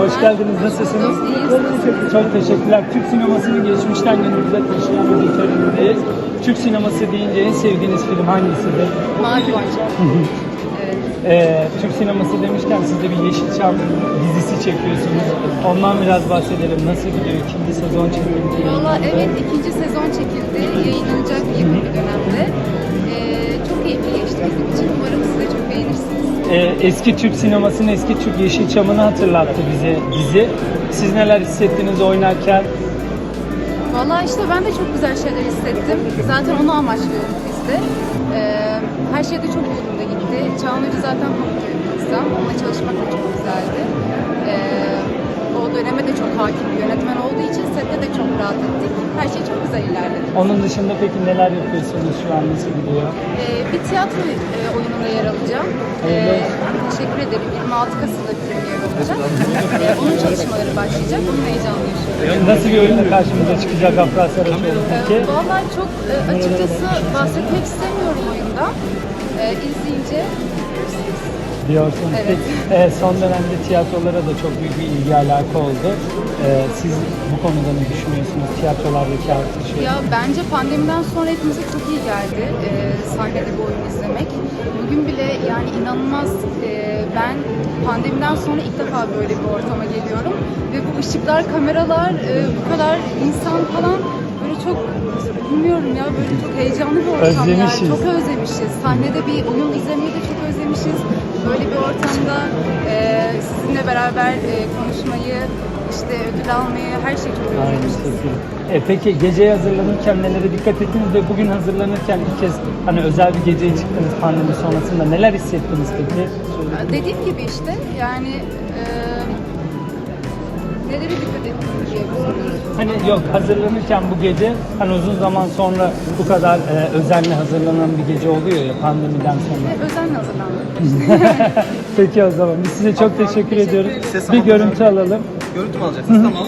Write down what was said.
Hoş geldiniz. Nasılsınız? Çok teşekkürler. Türk sinemasını geçmişten günümüze taşıyan bir törenindeyiz. Türk sineması deyince en sevdiğiniz film hangisidir? Mavi evet. Ee, Türk sineması demişken siz de bir Yeşilçam dizisi çekiyorsunuz. Ondan biraz bahsedelim. Nasıl gidiyor? İkinci sezon çekildi. Valla evet ikinci sezon çekildi. Yayınlanacak yakın bir dönemde. Ee, eski Türk sinemasının eski Türk Yeşilçam'ını hatırlattı bize dizi. Siz neler hissettiniz oynarken? Valla işte ben de çok güzel şeyler hissettim. Zaten onu amaçlıyorduk biz de. Ee, her şey de çok yolunda gitti. Hoca zaten komik hakim bir yönetmen olduğu için sette de çok rahat ettik. Her şey çok güzel ilerledi. Onun dışında peki neler yapıyorsunuz şu an nasıl gidiyor? Ee, bir tiyatro e, oyununda yer alacağım. Hayırlı Ee, teşekkür ederim. 26 Kasım'da premier olacak. Ee, onun çalışmaları başlayacak. Onun heyecanlı yaşıyorum. Nasıl bir oyunla karşımıza çıkacak Afra Saraçoğlu peki? Ee, Vallahi çok e, açıkçası bahsetmek istemiyorum oyundan. Ee, izleyince görürsünüz. Diyorsunuz. Evet. Peki, e, son dönemde tiyatrolara da çok büyük bir ilgi alaka oldu. E, siz bu konuda ne düşünüyorsunuz? Tiyatrolardaki artışı. Ya bence pandemiden sonra hepimize çok iyi geldi e, sahnede bir oyun izlemek. Bugün bile yani inanılmaz e, ben pandemiden sonra ilk defa böyle bir ortama geliyorum. Ve bu ışıklar, kameralar, e, bu kadar insan falan böyle çok bilmiyorum ya böyle çok heyecanlı bir ortam Özlemişiz. yani. Çok özlemişiz. Sahnede bir oyun izlemeyi de çok özlemişiz. Ortamda e, sizinle beraber e, konuşmayı, işte ödül almayı her şeyi çok özlemişiz. E, peki geceye hazırlanırken nelere dikkat ettiniz ve bugün hazırlanırken ilk kez hani özel bir geceye çıktınız pandemi sonrasında neler hissettiniz peki? Dediğim gibi işte yani e, nelere dikkat ettiniz diye. Hani yok hazırlanırken bu gece hani uzun zaman sonra bu kadar e, özenle hazırlanan bir gece oluyor ya pandemiden sonra. Ve özenle hazırlandık. Peki o zaman biz size çok teşekkür, Teşekkür ediyoruz. Ses Bir görüntü alalım. Görüntü mü alacaksınız? Tamam.